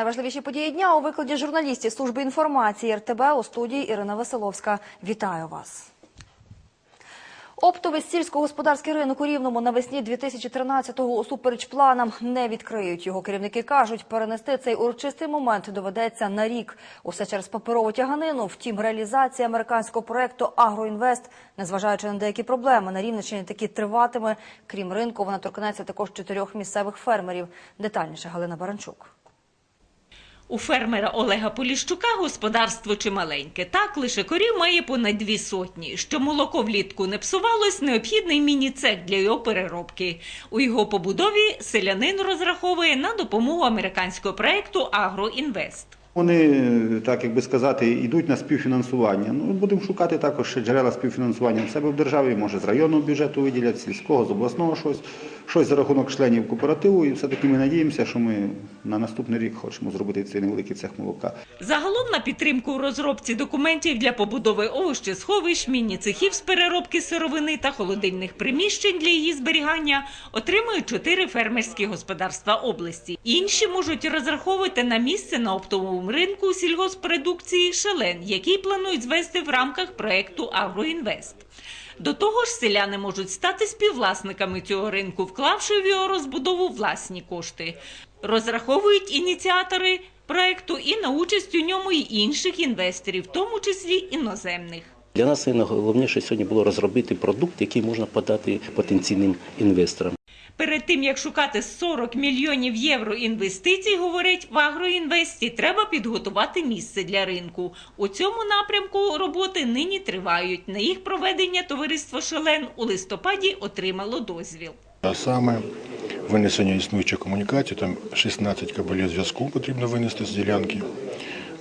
Найважливіші події дня у викладі журналістів служби інформації РТБ у студії Ірина Веселовська. Вітаю вас. Оптовий сільськогосподарський ринок у Рівному навесні 2013-го усупереч планам не відкриють. Його керівники кажуть, перенести цей урочистий момент доведеться на рік. Усе через паперову тяганину. Втім, реалізація американського проекту «Агроінвест», незважаючи на деякі проблеми, на Рівненщині таки триватиме. Крім ринку, вона торкнеться також чотирьох місцевих фермерів. Детальніше Галина Баранчук. У фермера Олега Поліщука господарство чималеньке. Так, лише корів має понад дві сотні. Щоб молоко влітку не псувалось, необхідний міні-цех для його переробки. У його побудові селянин розраховує на допомогу американського проекту «Агроінвест». Вони, так як би сказати, йдуть на співфінансування. Ну, будемо шукати також ще джерела співфінансування в себе в державі, може з районного бюджету виділять, сільського, з обласного щось, щось за рахунок членів кооперативу. І все-таки ми надіємося, що ми на наступний рік хочемо зробити цей невеликий цех молока. Загалом на підтримку у розробці документів для побудови овощесховищ, міні-цехів з переробки сировини та холодильних приміщень для її зберігання отримують чотири фермерські господарства області. Інші можуть розраховувати на місце на оптовому ринку сільгоспродукції «Шелен», який планують звести в рамках проекту «Агроінвест». До того ж, селяни можуть стати співвласниками цього ринку, вклавши в його розбудову власні кошти. Розраховують ініціатори проекту і на участь у ньому й інших інвесторів, в тому числі іноземних. Для нас найголовніше сьогодні було розробити продукт, який можна подати потенційним інвесторам. Перед тим як шукати 40 мільйонів євро інвестицій, говорить в агроінвесті, треба підготувати місце для ринку. У цьому напрямку роботи нині тривають. На їх проведення товариство Шелен у листопаді отримало дозвіл. А саме винесення існуючих комунікацій, там 16 кабелів зв'язку потрібно винести з ділянки,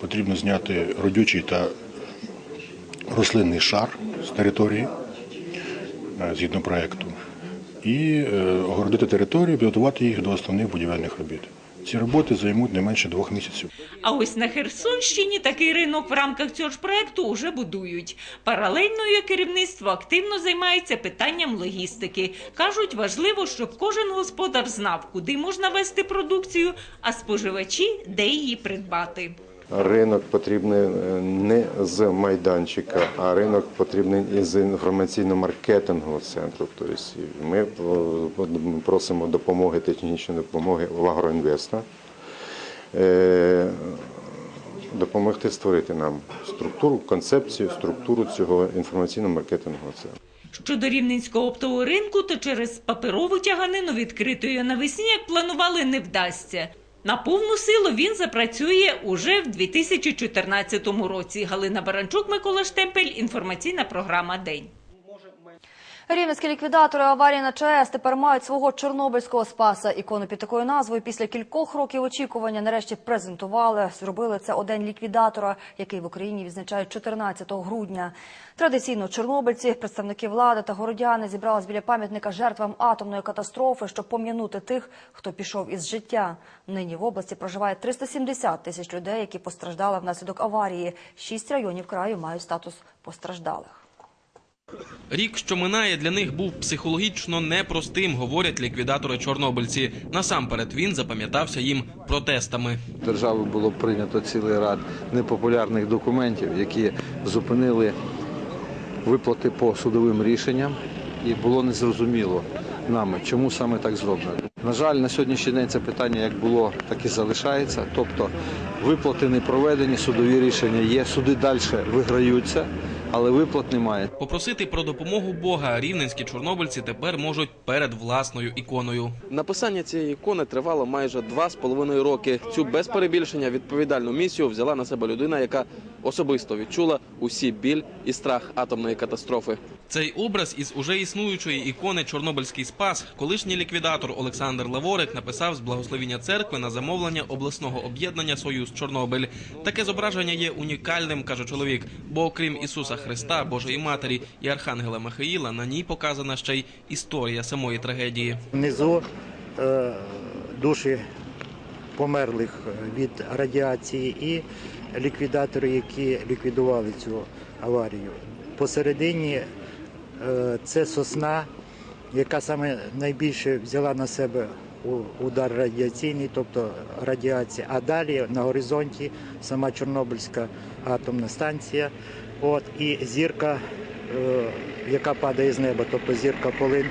потрібно зняти родючий та рослинний шар з території е, згідно проєкту і е, огородити територію, підготувати їх до основних будівельних робіт. Ці роботи займуть не менше двох місяців. А ось на Херсонщині такий ринок в рамках цього ж проекту уже будують. Паралельно його керівництво активно займається питанням логістики. Кажуть, важливо, щоб кожен господар знав, куди можна вести продукцію, а споживачі де її придбати. Ринок потрібний е, не з майданчика, а ринок потрібний із інформаційно-маркетингового центру. Тобто ми просимо допомоги, технічної допомоги в агроінвеста, е, допомогти створити нам структуру, концепцію, структуру цього інформаційно-маркетингового центру. Щодо рівненського оптового ринку, то через паперову тяганину відкритої навесні, як планували, не вдасться. На повну силу він запрацює уже в 2014 році. Галина Баранчук, Микола Штемпель. Інформаційна програма День. Рівненські ліквідатори аварії на ЧАЕС тепер мають свого чорнобильського спаса. Ікону під такою назвою після кількох років очікування нарешті презентували. Зробили це у день ліквідатора, який в Україні відзначають 14 грудня. Традиційно чорнобильці, представники влади та городяни зібрались біля пам'ятника жертвам атомної катастрофи, щоб пом'янути тих, хто пішов із життя. Нині в області проживає 370 тисяч людей, які постраждали внаслідок аварії. Шість районів краю мають статус постраждалих. Рік, що минає, для них був психологічно непростим, говорять ліквідатори чорнобильці. Насамперед він запам'ятався їм протестами. Державою було прийнято цілий ряд непопулярних документів, які зупинили виплати по судовим рішенням, і було незрозуміло нами, чому саме так зроблено. На жаль, на сьогоднішній день це питання як було, так і залишається. Тобто виплати не проведені, судові рішення є, суди далі виграються, але виплат немає. Попросити про допомогу Бога рівненські чорнобильці тепер можуть перед власною іконою. Написання цієї ікони тривало майже два з половиною роки. Цю без перебільшення відповідальну місію взяла на себе людина, яка особисто відчула усі біль і страх атомної катастрофи. Цей образ із уже існуючої ікони Чорнобильський спас колишній ліквідатор Олександр Лаворик написав з благословіння церкви на замовлення обласного об'єднання Союз Чорнобиль. Таке зображення є унікальним, каже чоловік. Бо окрім Ісуса Христа, Божої Матері і Архангела Михаїла, на ній показана ще й історія самої трагедії. Внизу е, душі померлих від радіації і ліквідатори, які ліквідували цю аварію. Посередині е, це сосна, яка саме найбільше взяла на себе удар радіаційний, тобто радіація. А далі на горизонті сама Чорнобильська атомна станція. От, і зірка, е, яка падає з неба, тобто зірка полин,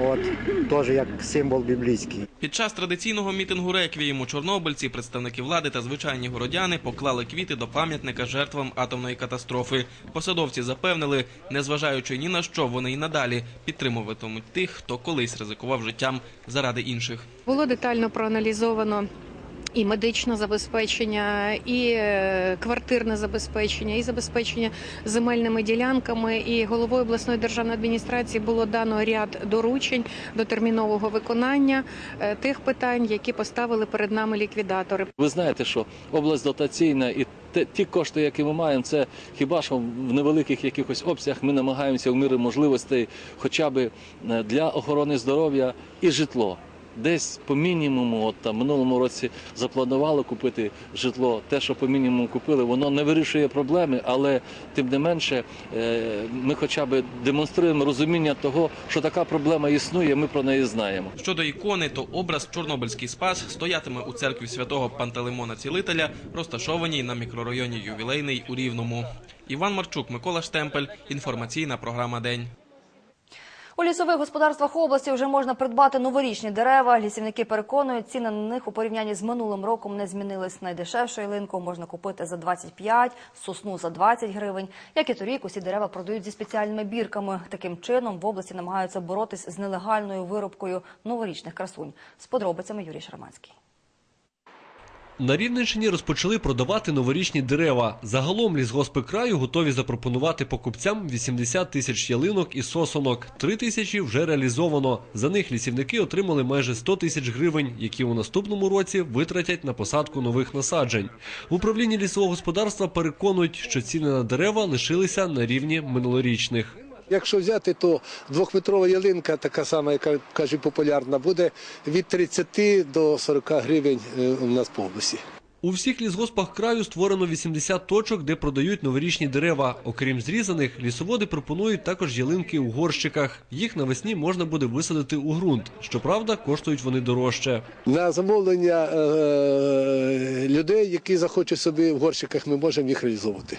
от, теж як символ біблійський. Під час традиційного мітингу реквієму чорнобильці, представники влади та звичайні городяни поклали квіти до пам'ятника жертвам атомної катастрофи. Посадовці запевнили, незважаючи ні на що, вони й надалі підтримуватимуть тих, хто колись ризикував життям заради інших. Було детально проаналізовано і медичне забезпечення, і е, квартирне забезпечення, і забезпечення земельними ділянками. І головою обласної державної адміністрації було дано ряд доручень до термінового виконання е, тих питань, які поставили перед нами ліквідатори. Ви знаєте, що область дотаційна і те, ті кошти, які ми маємо, це хіба що в невеликих якихось обсягах ми намагаємося в мірі можливостей, хоча б е, для охорони здоров'я і житло. Десь по мінімуму, от там минулому році запланували купити житло. Те, що по мінімуму купили, воно не вирішує проблеми, але тим не менше е, ми хоча б демонструємо розуміння того, що така проблема існує. Ми про неї знаємо. Щодо ікони, то образ Чорнобильський спас стоятиме у церкві святого Пантелеймона Цілителя, розташованій на мікрорайоні Ювілейний у Рівному. Іван Марчук, Микола Штемпель. Інформаційна програма День. У лісових господарствах області вже можна придбати новорічні дерева. Лісівники переконують, ціни на них у порівнянні з минулим роком не змінились. Найдешевшу ялинку можна купити за 25, сосну за 20 гривень. Як і торік, усі дерева продають зі спеціальними бірками. Таким чином в області намагаються боротись з нелегальною виробкою новорічних красунь. З подробицями Юрій Шарманський. На Рівненщині розпочали продавати новорічні дерева. Загалом лісгоспи краю готові запропонувати покупцям 80 тисяч ялинок і сосонок. Три тисячі вже реалізовано. За них лісівники отримали майже 100 тисяч гривень, які у наступному році витратять на посадку нових насаджень. В управлінні лісового господарства переконують, що ціни на дерева лишилися на рівні минулорічних. Якщо взяти, то двохметрова ялинка, така сама, яка кажуть, популярна, буде від 30 до 40 гривень е, у нас по області. У всіх лісгоспах краю створено 80 точок, де продають новорічні дерева. Окрім зрізаних, лісоводи пропонують також ялинки у горщиках. Їх навесні можна буде висадити у ґрунт. Щоправда, коштують вони дорожче. На замовлення е, людей, які захочуть собі в горщиках, ми можемо їх реалізовувати.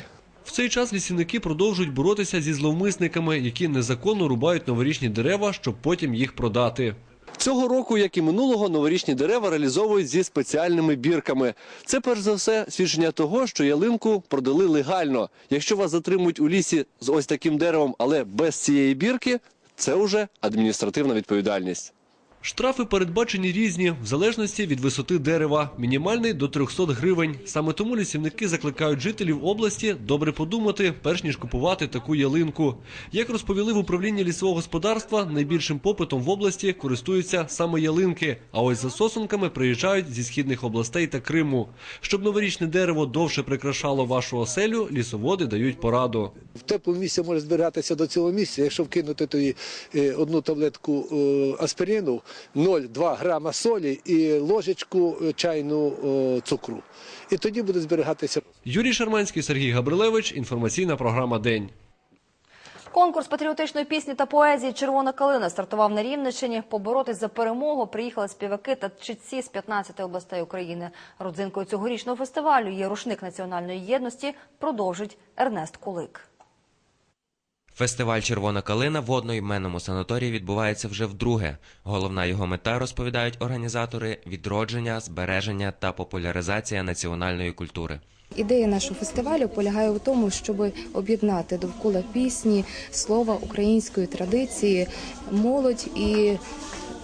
Цей час лісівники продовжують боротися зі зловмисниками, які незаконно рубають новорічні дерева, щоб потім їх продати. Цього року, як і минулого, новорічні дерева реалізовують зі спеціальними бірками. Це перш за все свідчення того, що ялинку продали легально. Якщо вас затримують у лісі з ось таким деревом, але без цієї бірки, це вже адміністративна відповідальність. Штрафи передбачені різні, в залежності від висоти дерева. Мінімальний до 300 гривень. Саме тому лісівники закликають жителів області добре подумати, перш ніж купувати таку ялинку. Як розповіли в управлінні лісового господарства, найбільшим попитом в області користуються саме ялинки. А ось за сосунками приїжджають зі східних областей та Криму. Щоб новорічне дерево довше прикрашало вашу оселю, лісоводи дають пораду. В теплому місці може збиратися до цілого місяця. Якщо вкинути тоді е, одну таблетку е, аспірину, 0,2 грама солі і ложечку е, чайну е, цукру. І тоді буде зберігатися. Юрій Шарманський, Сергій Габрилевич. Інформаційна програма День. Конкурс патріотичної пісні та поезії Червона калина стартував на Рівненщині. Поборотись за перемогу приїхали співаки та читці з 15 областей України. Родзинкою цьогорічного фестивалю є рушник національної єдності. Продовжить Ернест Кулик. Фестиваль Червона калина в одноіменному санаторії відбувається вже вдруге. Головна його мета, розповідають організатори, відродження, збереження та популяризація національної культури. Ідея нашого фестивалю полягає у тому, щоб об'єднати довкола пісні, слова української традиції, молодь і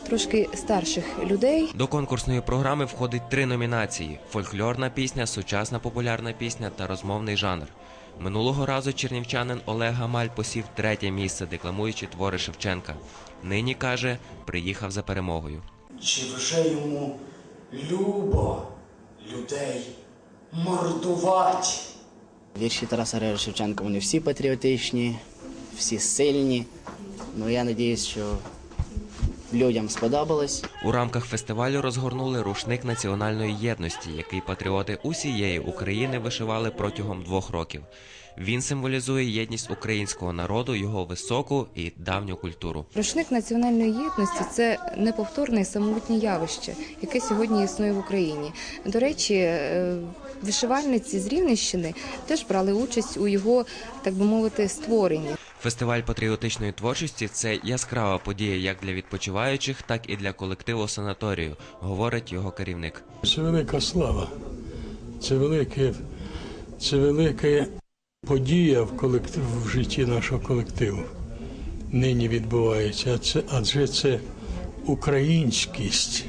трошки старших людей. До конкурсної програми входить три номінації: фольклорна пісня, сучасна популярна пісня та розмовний жанр. Минулого разу чернівчанин Олег Гамаль посів третє місце, декламуючи твори Шевченка. Нині каже, приїхав за перемогою. Чи вже йому любо людей мордувати? Вірші Тараса Григорія Шевченка вони всі патріотичні, всі сильні. Ну я сподіваюся, що людям сподобалось. У рамках фестивалю розгорнули рушник національної єдності, який патріоти усієї України вишивали протягом двох років. Він символізує єдність українського народу, його високу і давню культуру. Рушник національної єдності це неповторне і самобутнє явище, яке сьогодні існує в Україні. До речі, е, вишивальниці з Рівненщини теж брали участь у його, так би мовити, створенні. Фестиваль патріотичної творчості це яскрава подія як для відпочиваючих, так і для колективу санаторію, говорить його керівник. Це велика слава, це велике, це велика подія в колектив в житті нашого колективу. Нині відбувається, адже це українськість,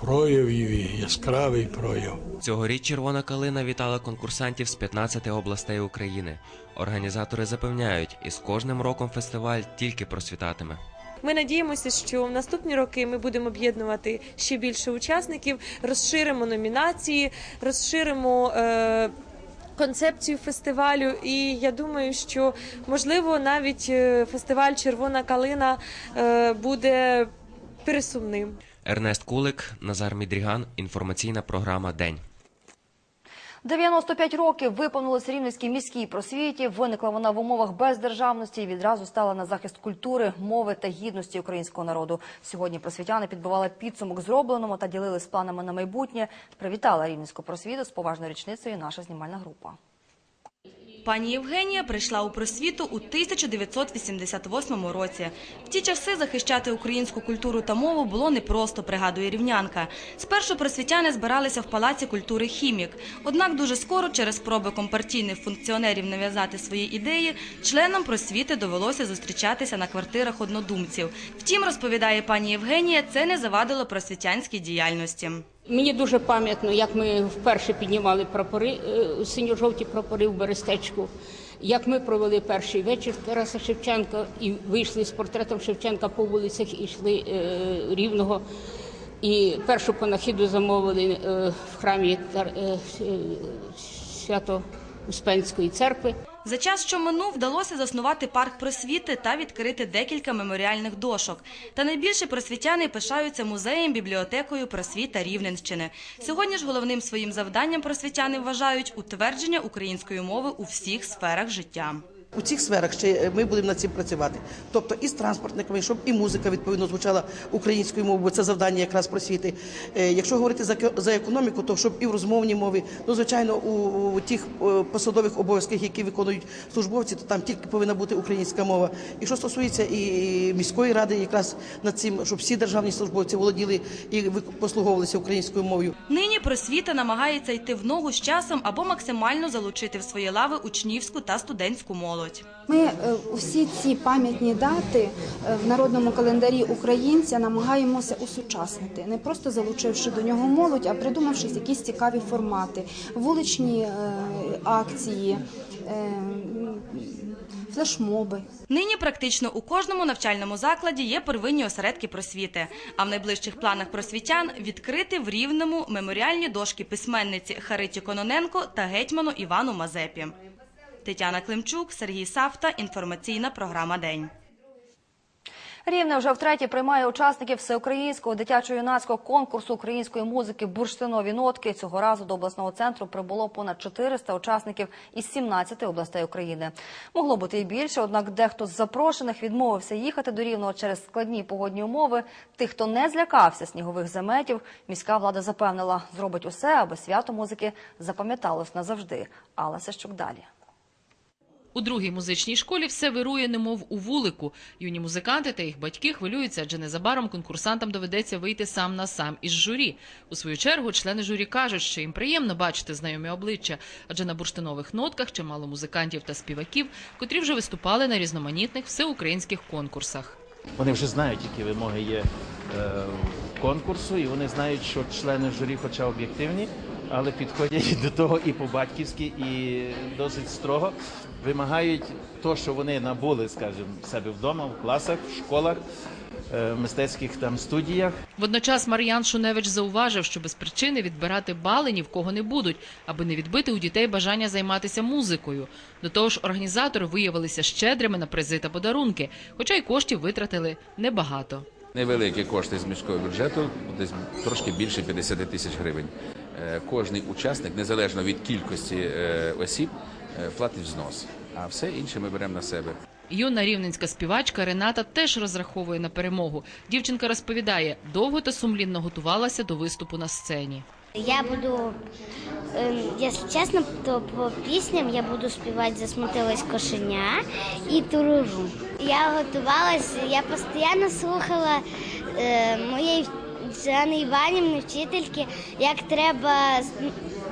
прояв її, яскравий прояв. Цьогоріч Червона калина вітала конкурсантів з 15 областей України. Організатори запевняють, із кожним роком фестиваль тільки просвітатиме. Ми надіємося, що в наступні роки ми будемо об'єднувати ще більше учасників, розширимо номінації, розширимо. Е- Концепцію фестивалю, і я думаю, що можливо навіть е, фестиваль Червона калина е, буде пересувним. Ернест Кулик, Назар Мідріган. Інформаційна програма День. 95 років виповнилось Рівненській міській просвіті. Виникла вона в умовах бездержавності і відразу стала на захист культури, мови та гідності українського народу. Сьогодні просвітяни підбивали підсумок зробленому та ділились планами на майбутнє. Привітала Рівненську просвіту з поважною річницею наша знімальна група. Пані Євгенія прийшла у просвіту у 1988 році. В ті часи захищати українську культуру та мову було непросто, пригадує рівнянка. Спершу просвітяни збиралися в Палаці культури «Хімік». Однак дуже скоро через спроби компартійних функціонерів нав'язати свої ідеї, членам просвіти довелося зустрічатися на квартирах однодумців. Втім, розповідає пані Євгенія, це не завадило просвітянській діяльності. Мені дуже пам'ятно, як ми вперше піднімали прапори, е, синьо-жовті прапори в Берестечку, як ми провели перший вечір Тараса Шевченка і вийшли з портретом Шевченка по вулицях і йшли е, рівного. І першу панахіду замовили е, в храмі свято Успенської церкви. За час, що минув, вдалося заснувати парк просвіти та відкрити декілька меморіальних дошок. Та найбільше просвітяни пишаються музеєм, бібліотекою просвіта Рівненщини. Сьогодні ж головним своїм завданням просвітяни вважають утвердження української мови у всіх сферах життя. У цих сферах ще ми будемо над цим працювати. Тобто і з транспортниками, щоб і музика відповідно звучала українською мовою, бо це завдання якраз просвіти. Е, Якщо говорити за економіку, то щоб і в розмовній мові, ну звичайно, у, тих е, посадових обов'язках, які виконують службовці, то там тільки повинна бути українська мова. І що стосується і міської ради, якраз над цим, щоб всі державні службовці володіли і послуговувалися українською мовою. Нині просвіта намагається йти в ногу з часом або максимально залучити в свої лави учнівську та студентську молодь. Ми е, усі ці пам'ятні дати е, в народному календарі українця намагаємося усучаснити, не просто залучивши до нього молодь, а придумавши якісь цікаві формати, вуличні е, акції, флешмоби. Нині практично у кожному навчальному закладі є первинні осередки просвіти. А в найближчих планах просвітян відкрити в Рівному меморіальні дошки письменниці Хариті Кононенко та гетьману Івану Мазепі. Тетяна Климчук, Сергій Савта. Інформаційна програма День. Рівне вже втретє приймає учасників всеукраїнського дитячо-юнацького конкурсу української музики «Бурштинові нотки». Цього разу до обласного центру прибуло понад 400 учасників із 17 областей України. Могло бути і більше, однак дехто з запрошених відмовився їхати до Рівного через складні погодні умови. Тих, хто не злякався снігових заметів, міська влада запевнила, зробить усе, аби свято музики запам'яталось назавжди. Алла Сещук далі. У другій музичній школі все вирує, немов у вулику. Юні музиканти та їх батьки хвилюються, адже незабаром конкурсантам доведеться вийти сам на сам із журі. У свою чергу члени журі кажуть, що їм приємно бачити знайомі обличчя, адже на бурштинових нотках чимало музикантів та співаків, котрі вже виступали на різноманітних всеукраїнських конкурсах. Вони вже знають, які вимоги є е, конкурсу, і вони знають, що члени журі, хоча об'єктивні, але підходять до того і по-батьківськи, і досить строго вимагають то, що вони набули, скажімо, себе вдома, в класах, в школах, е, мистецьких там студіях. Водночас Мар'ян Шуневич зауважив, що без причини відбирати бали ні в кого не будуть, аби не відбити у дітей бажання займатися музикою. До того ж, організатори виявилися щедрими на призи та подарунки, хоча й коштів витратили небагато. Невеликі кошти з міського бюджету, десь трошки більше 50 тисяч гривень. Е, кожний учасник, незалежно від кількості е, осіб, е, платить взнос. А все інше ми беремо на себе. Юна рівненська співачка Рената теж розраховує на перемогу. Дівчинка розповідає, довго та сумлінно готувалася до виступу на сцені. Я буду, ем, якщо чесно, то по пісням я буду співати «Засмутилось кошеня» і «Туруру». Я готувалася, я постійно слухала е, моєї Жанни Іванівни, вчительки, як треба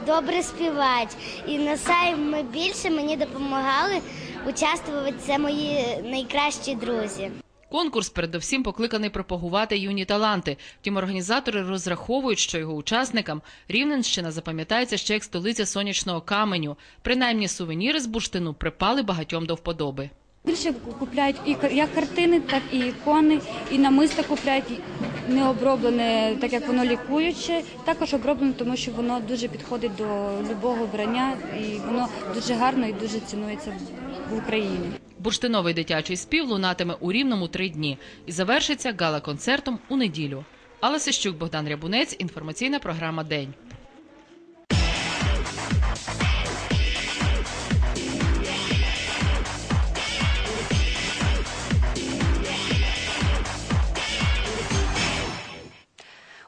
добре співати. І на саме більше мені допомагали участвувати це мої найкращі друзі. Конкурс передовсім покликаний пропагувати юні таланти. Втім, організатори розраховують, що його учасникам Рівненщина запам'ятається ще як столиця сонячного каменю. Принаймні сувеніри з бурштину припали багатьом до вподоби. Більше купляють і як картини, так і ікони, і намисто купляють не оброблене, так як воно лікуюче, також оброблене, тому що воно дуже підходить до любого вбрання, і воно дуже гарно і дуже цінується в Україні. Бурштиновий дитячий спів лунатиме у Рівному три дні і завершиться гала-концертом у неділю. Алла Сищук, Богдан Рябунець, інформаційна програма День.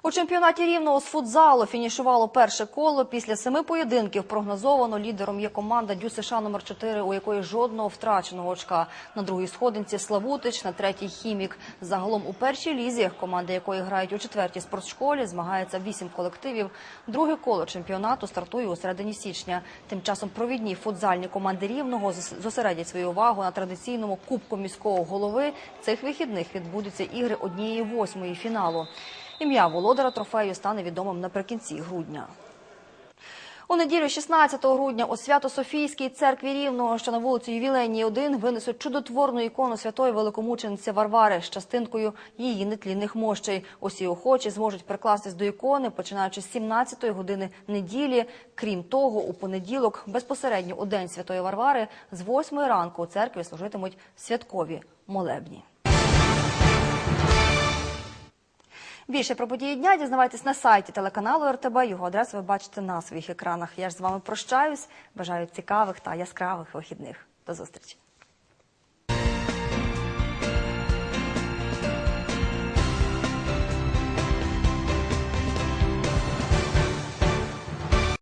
У чемпіонаті рівного з футзалу фінішувало перше коло. Після семи поєдинків прогнозовано лідером є команда Дю США номер 4 у якої жодного втраченого очка. На другій сходинці Славутич, на третій хімік. Загалом у першій лізі, команди якої грають у четвертій спортшколі, змагається вісім колективів. Друге коло чемпіонату стартує у середині січня. Тим часом провідні футзальні команди рівного зос- зосередять свою увагу на традиційному кубку міського голови. Цих вихідних відбудуться ігри однієї восьмої фіналу. Ім'я володара трофею стане відомим наприкінці грудня. У неділю 16 грудня у Свято-Софійській церкві Рівного, що на вулиці Ювілейній 1, винесуть чудотворну ікону святої великомучениці Варвари з частинкою її нетлінних мощей. Усі охочі зможуть прикластись до ікони, починаючи з 17 години неділі. Крім того, у понеділок, безпосередньо у день святої Варвари, з 8 ранку у церкві служитимуть святкові молебні. Більше про події дня дізнавайтесь на сайті телеканалу РТБ. Його адресу ви бачите на своїх екранах. Я ж з вами прощаюсь. Бажаю цікавих та яскравих вихідних. До зустрічі.